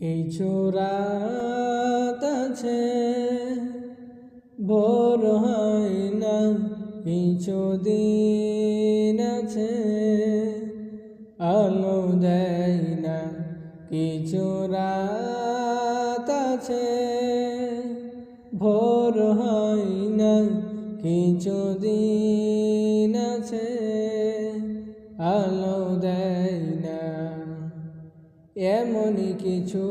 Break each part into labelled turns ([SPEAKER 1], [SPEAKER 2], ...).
[SPEAKER 1] কিছু রাত আছে, ভোর হয় না, কিছু দিন আছে, আলো দেয় না, কিছু রাত আছে, ভোর হয় না, কিছু দিন আছে, আলো দেয় এমনই কিছু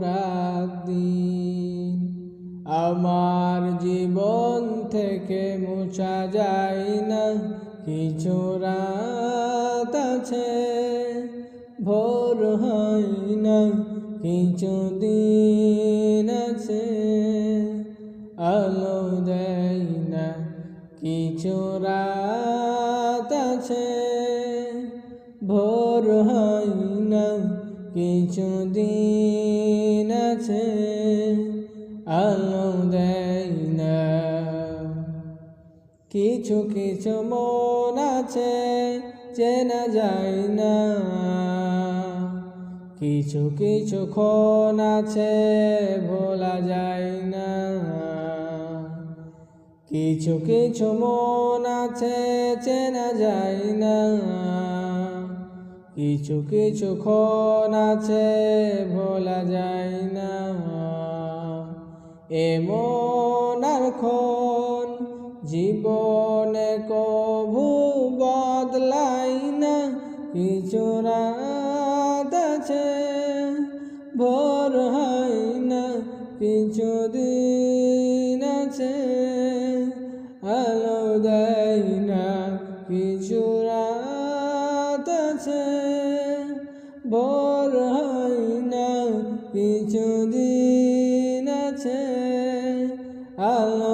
[SPEAKER 1] রাত দিন আমার জীবন থেকে মোছা যায় না। কিছু রাত আছে, ভোর হয় না। কিছু দিন আছে, আলো দেয় না। কিছু রাত আছে কিছু দিন আছে, আলো দেয় না। কিছু কিছু মন আছে চেনা যায় না। কিছু কিছু ক্ষণ আছে ভোলা যায় না। কিছু কিছু মন আছে চেনা যায় না। কিছু কিছু ক্ষণ আছে, ভোলা যায় না। এমন আর ক্ষণ জীবনে কভু বদলাই না। কিছু রাত আছে, ভোর হয় না। কিছু দিন আছে, আলো দেয় না। কিছু রাত আছে ভোর হয় না কিছু দিন আছে। আলো